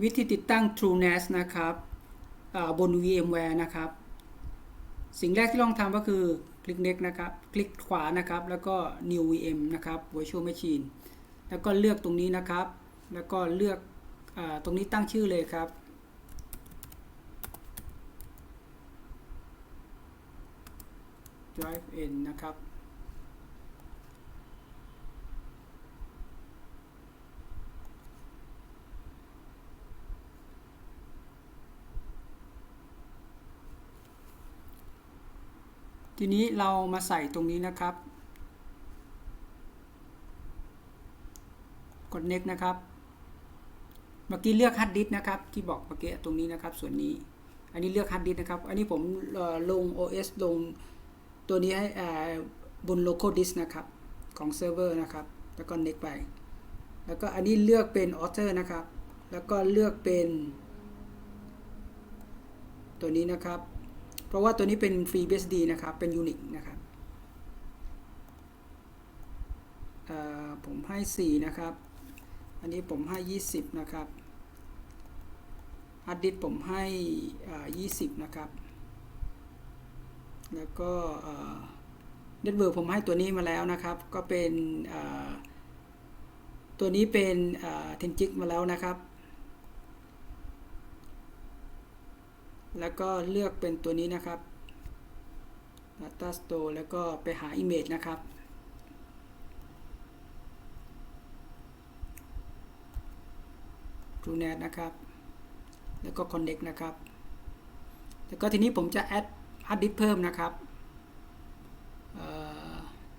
วิธีติดตั้ง TrueNAS นะครับบน VMware นะครับ สิ่งแรกที่ต้องทำก็คือคลิก next นะครับ คลิกขวานะครับ แล้วก็ new VM นะครับ virtual machine แล้วก็เลือกตรงนี้นะครับ แล้วก็เลือกอตรงนี้ตั้งชื่อเลยครับ drive in นะครับ ทีนี้เรามาใส่ตรงนี้นะครับ กด next นะครับ เมื่อกี้เลือก hard disk นะครับ ที่บอกเมื่อกี้ตรงนี้นะครับ ส่วนนี้ อันนี้เลือก hard disk นะครับ อันนี้ผมลง OS ลงตัวนี้ให้บน local disk นะครับ ของเซิร์ฟเวอร์นะครับ แล้วก็ next ไป แล้วก็อันนี้เลือกเป็น author นะครับ แล้วก็เลือกเป็น ตัวนี้นะครับ เพราะว่าตัวนี้เป็น FreeBSD นะครับ เป็น Unix นะครับผมให้ 4 นะครับ อันนี้ผมให้ 20 นะครับฮาร์ดดิสผมให้อ่า20 นะครับ แล้วก็เน็ตเวิร์กผมให้ตัวนี้มาแล้วนะครับ ก็เป็นตัวนี้เป็นเทนจิกมาแล้วนะครับ แล้วก็เลือกเป็นตัวนี้นะครับ Data Store แล้วก็ไปหา Image นะครับ TrueNAS นะครับ แล้วก็ Connect นะครับ แล้วก็ทีนี้ผมจะ add hard disk เพิ่มนะครับ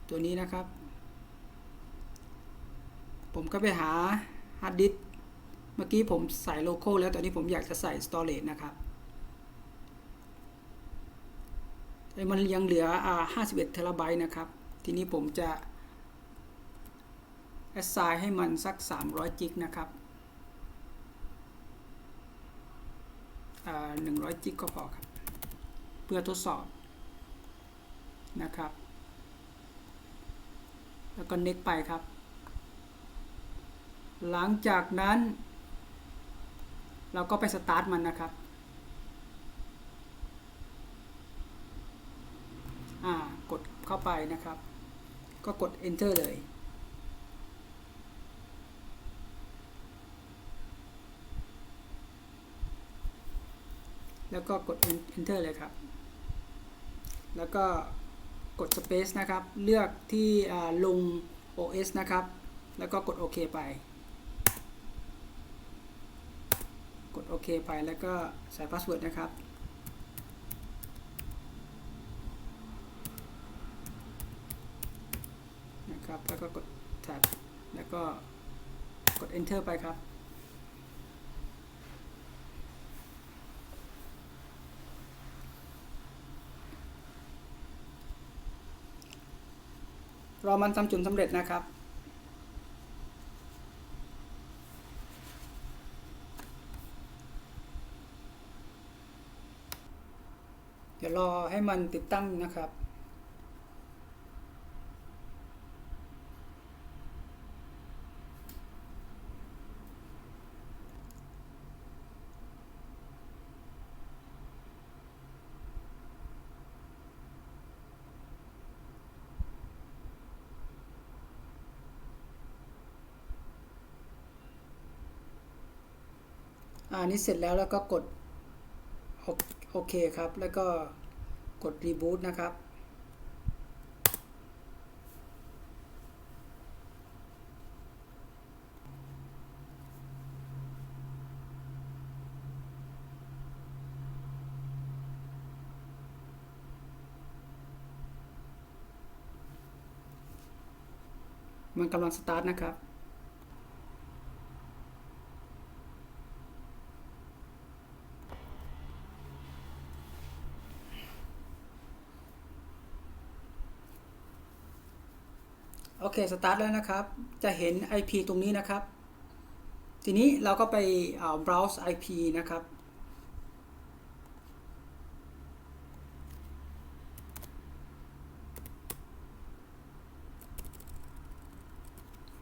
ตัวนี้นะครับ ผมก็ไปหา hard disk เมื่อกี้ผมใส่โลโก้แล้วตอนนี้ผมอยากจะใส่ storage นะครับแต่ มันยังเหลืออ่า51เทราไบต์นะครับ ทีนี้ผมจะ assign ให้มันสัก 300 จิกนะครับหนึ่งร้อยจิกก็พอครับ เพื่อทดสอบนะครับ แล้วก็ next ไปครับ หลังจากนั้น เราก็ไปสตาร์ทมันนะครับ อ่ากด เข้าไปนะครับ ก็กด enter เลย แล้วก็กด enter เลยครับ แล้วก็กด space นะครับ เลือกที่ลง OS นะครับ แล้วก็กดโอเคไป กดโอเคไปแล้วก็ใส่พาสเวิร์ดนะครับ นะ ครับ แล้วก็กด tab แล้วก็กด enter ไปครับ รอมันทำจุดสำเร็จนะครับเดี๋ยวรอให้มันติดตั้งนะครับ อ่านี้เสร็จแล้วแล้วก็กดโอเคครับ แล้วก็กดรีบูตนะครับ มันกำลังสตาร์ทนะครับ โอเคสตาร์ทแล้วนะครับ จะเห็น IP ตรงนี้นะครับ ทีนี้เราก็ไป browse IP นะครับ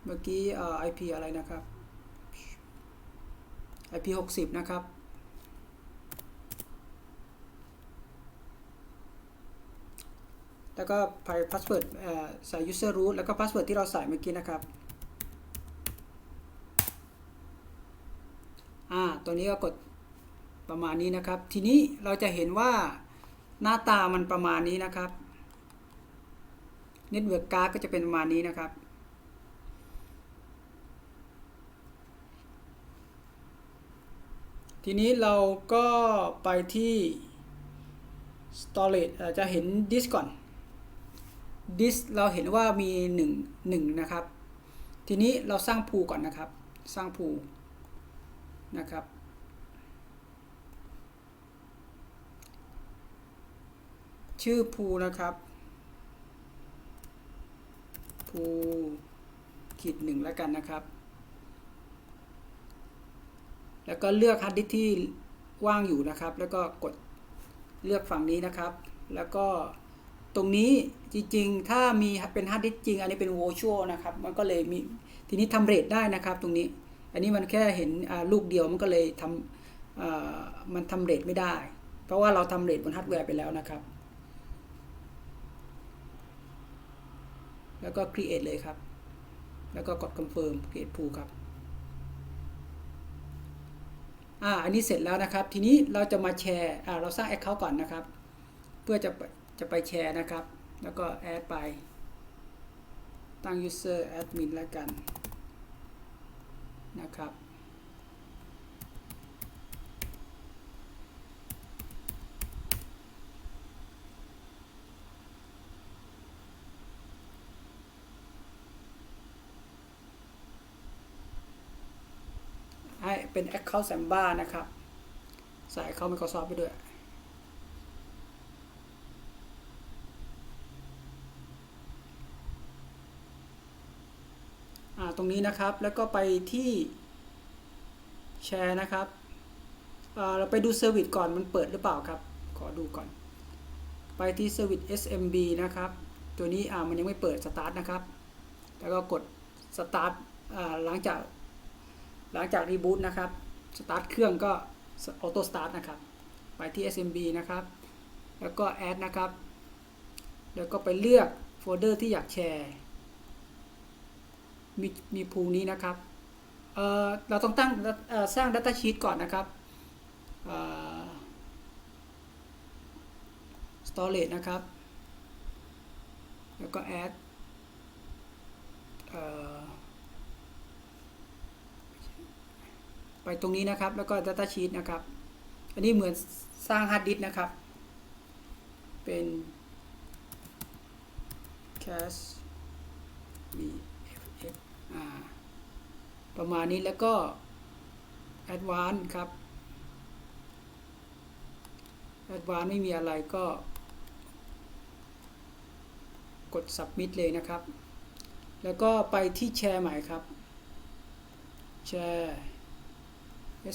เมื่อกี้ IP อะไรนะครับ IP 60 นะครับ แล้วก็ใส่พาสเวิร์ดใส่ user root แล้วก็พาสเวิร์ดที่เราใส่เมื่อกี้นะครับอ่าตัวนี้ก็กดประมาณนี้นะครับ ทีนี้เราจะเห็นว่าหน้าตามันประมาณนี้นะครับเน็ตเวิร์กการ์ดก็จะเป็นประมาณนี้นะครับทีนี้เราก็ไปที่ storage เอ่อจะเห็น disk ก่อน disk เราเห็นว่ามี1 1นะครับ ทีนี้เราสร้างพูก่อนนะครับ สร้างพูนะครับ ชื่อพูนะครับพูขีดหนึ่งแล้วกันนะครับ แล้วก็เลือกฮาร์ดดิสที่ว่างอยู่นะครับ แล้วก็กดเลือกฝั่งนี้นะครับ แล้วก็ ตรงนี้จริงๆ ถ้ามีเป็นฮาร์ดดิสก์จริง อันนี้เป็น virtual นะครับ มันก็เลยมี ทีนี้ทำเรทได้นะครับตรงนี้ อันนี้มันแค่เห็นลูกเดียวมันก็เลยทำมันทำเรทไม่ได้ เพราะว่าเราทำเรทบนฮาร์ดแวร์ไปแล้วนะครับ แล้วก็ create เลยครับ แล้วก็กด confirm create pool ครับอ่าอันนี้เสร็จแล้วนะครับ ทีนี้เราจะมาแชร์อ่าเราสร้าง account ก่อนนะครับ เพื่อจะ จะไปแชร์นะครับ แล้วก็ add ไป ตั้ง user admin แล้วกันนะครับ ให้เป็น Account Samba นะครับ ใส่ Account Microsoft ไปด้วย ต รงนี้นะครับ แล้วก็ไปที่แชร์นะครับเราไปดูเซอร์วิสก่อนมันเปิดหรือเปล่าครับ ขอดูก่อน ไปที่เซอร์วิส SMB นะครับ ตัวนี้อ่ามันยังไม่เปิดสตาร์ทนะครับ แล้วก็กดสตาร์ทหลังจากหลังจากรีบูตนะครับสตาร์ทเครื่องก็ออโต้สตาร์ทนะครับ ไปที่ SMB นะครับ แล้วก็แอดนะครับ แล้วก็ไปเลือกโฟลเดอร์ที่อยากแชร์ มีมีพูนี้นะครับเเราต้องตั้งสร้าง Data Sheet ก่อนนะครับ storage นะครับ แล้วก็ add ไปตรงนี้นะครับ แล้วก็ Data Sheet นะครับ อันนี้เหมือนสร้างฮาร์ดดิสก์นะครับ เป็น cache b ประมาณนี้แล้วก็ advanced ครับ advanced ไม่มีอะไรก็ กด submit เลยนะครับ แล้วก็ไปที่แชร์ใหม่ครับ แชร์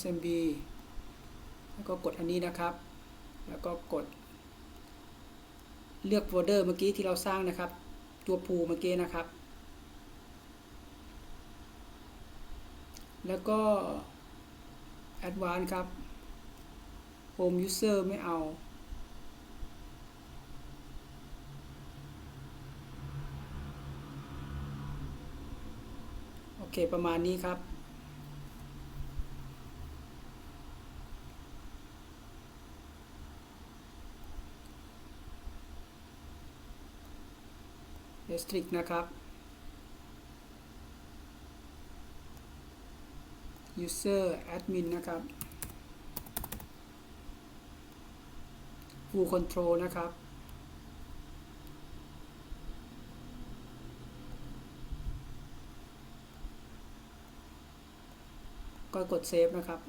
SMB แล้วก็กดอันนี้นะครับ แล้วก็กด เลือกโฟลเดอร์เมื่อกี้ที่เราสร้างนะครับ ตัวพูเมื่อกี้นะครับ แล้วก็ Advanced ครับ Home User ไม่เอา โอเค ประมาณนี้ครับ restrict นะครับ user admin นะครับ full control นะครับ ก็กด save นะครับ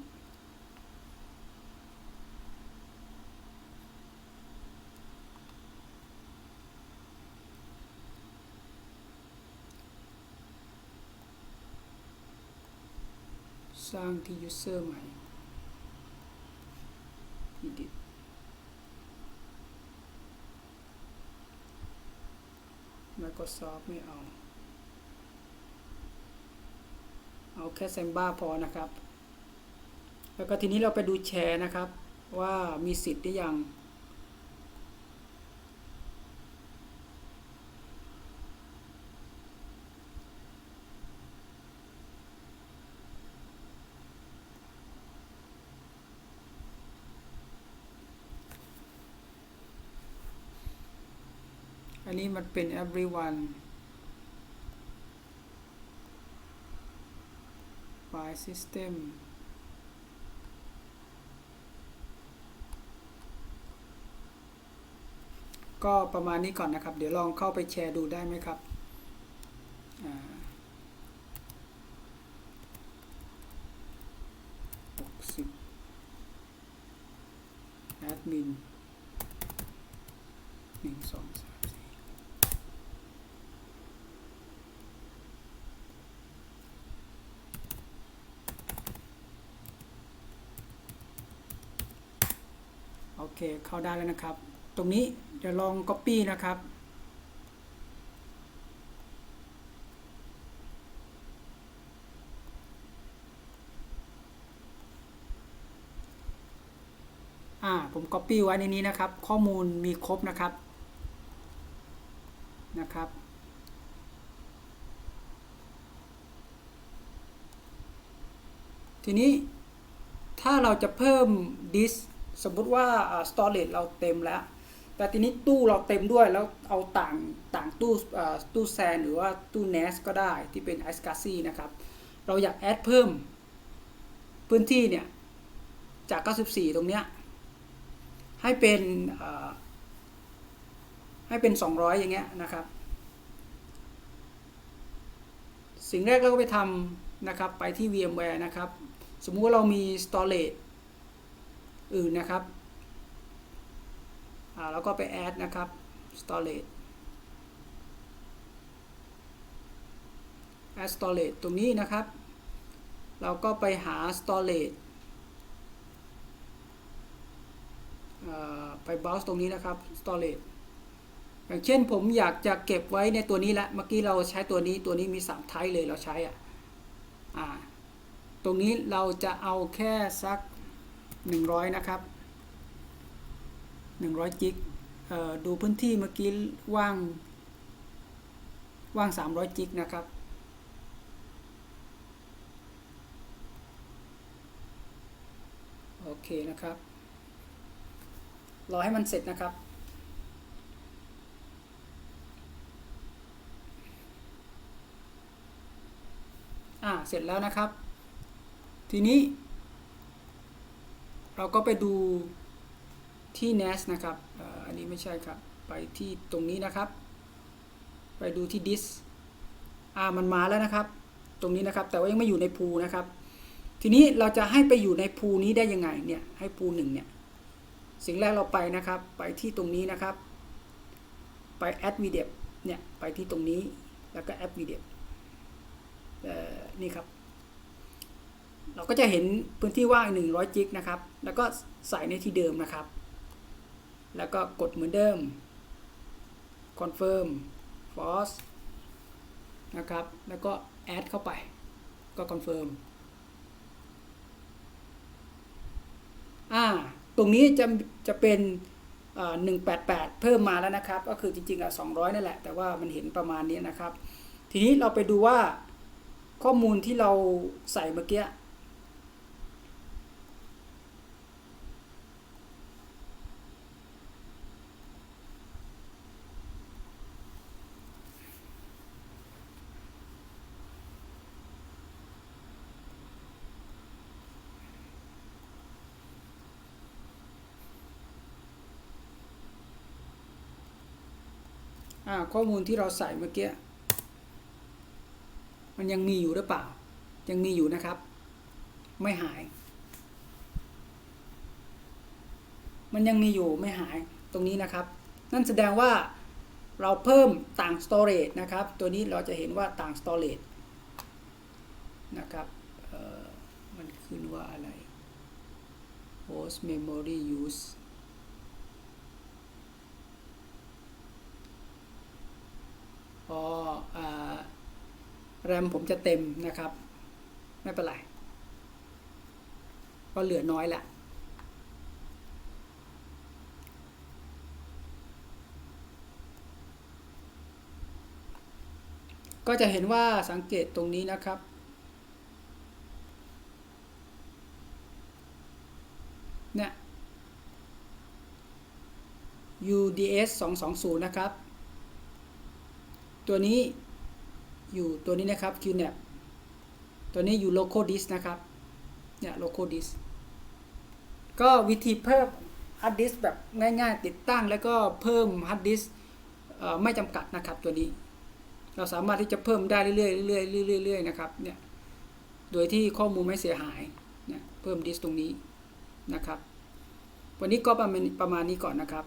สร้างที่ user ใหม่ edit Microsoft ไม่เอา เอาแค่ Samba พอนะครับ แล้วก็ทีนี้เราไปดูแชร์นะครับ ว่ามีสิทธิ์หรือยัง อั นี้มันเป็น everyone file system ก็ประมาณนี้ก่อนนะครับ เดี๋ยวลองเข้าไปแชร์ดูได้ไหมครับหกสิบแอดมินหนึ่งสองสามสี่โอ เคเข้าได้แล้วนะครับ ตรงนี้เดี๋ยวลอง Copy นะครับอ่าผม Copy ไว้ในนี้นะครับ ข้อมูลมีครบนะครับนะครับทีนี้ถ้าเราจะเพิ่มดิ สมมุติว่าอ่า storage เราเต็มแล้ว แต่ทีนี้ตู้เราเต็มด้วยแล้วเอาต่างต่างตู้ตู้แซนหรือว่าตู้ NAS ก็ได้ที่เป็น i s c a s i นะครับ เราอยากแอดเพิ่มพื้นที่เนี่ย จาก 94 ตรงเนี้ยให้เป็นให้เป็น 200 อย่างเงี้ยนะครับ สิ่งแรกเราก็ไปทำนะครับไปที่ VMware นะครับ สมมุติว่าเรามี storage อื่นนะครับแล้วก็ไป add นะครับ storage add storage ตรงนี้นะครับ เราก็ไปหา storage ไป browse ตรงนี้นะครับ storage อย่างเช่นผมอยากจะเก็บไว้ในตัวนี้ละ เมื่อกี้เราใช้ตัวนี้ ตัวนี้มี3 type เลยเราใช้อะอ่าตรงนี้เราจะเอาแค่สัก 100 นะครับ 100 จิกเอ่อดูพื้นที่เมื่อกี้ว่าง ว่าง 300 จิกนะครับ โอเคนะครับ รอให้มันเสร็จนะครับอ่าเสร็จแล้วนะครับ ทีนี้ เราก็ไปดูที่ NAS นะครับอันนี้ไม่ใช่ครับ ไปที่ตรงนี้นะครับ ไปดูที่ disk อ่ามันมาแล้วนะครับ ตรงนี้นะครับ แต่ว่ายังไม่อยู่ในพูนะครับ ทีนี้เราจะให้ไปอยู่ในพูนี้ได้ยังไงเนี่ย ให้พูหนึ่งเนี่ย สิ่งแรกเราไปนะครับ ไปที่ตรงนี้นะครับ ไป add video เนี่ย ไปที่ตรงนี้ แล้วก็ add video เอ่อนี่ครับ เราก็จะเห็นพื้นที่ว่าง 100 จิกนะครับ แล้วก็ใส่ในที่เดิมนะครับ แล้วก็กดเหมือนเดิม confirm false นะครับ แล้วก็ add เข้าไป ก็ confirm อ่า ตรงนี้จะจะเป็นอ่า188เพิ่มมาแล้วนะครับ ก็คือจริงๆอะ200นั่นแหละ แต่ว่ามันเห็นประมาณนี้นะครับ ทีนี้เราไปดูว่าข้อมูลที่เราใส่เมื่อกี้ ข้อมูลที่เราใส่เมื่อกี้มันยังมีอยู่หรือเปล่า ยังมีอยู่นะครับ ไม่หาย มันยังมีอยู่ไม่หายตรงนี้นะครับ นั่นแสดงว่าเราเพิ่มต่าง storage นะครับ ตัวนี้เราจะเห็นว่าต่าง storage นะครับมันขึ้นว่าอะไร host memory use พออ่า แรมผมจะเต็มนะครับ ไม่เป็นไรพราะเหลือน้อยละก็จะเห็นว่าสังเกตตรงนี้นะครับ เนี่ย UDS 220 นะครับ ตัวนี้ อยู่ตัวนี้นะครับ QNAP ตัวนี้อยู่ local disk นะครับ เนี่ย local disk ก็วิธีเพิ่ม hard disk แบบง่ายๆ ติดตั้งแล้วก็เพิ่ม hard disk ไม่จำกัดนะครับตัวนี้ เราสามารถที่จะเพิ่มได้เรื่อยๆเรื่อยๆเรื่อยๆนะครับเนี่ยโดยที่ข้อมูลไม่เสียหายเนี่ยเพิ่มดิสตรงนี้นะครับ วันนี้ก็ประมาณประมาณนี้ก่อนนะครับ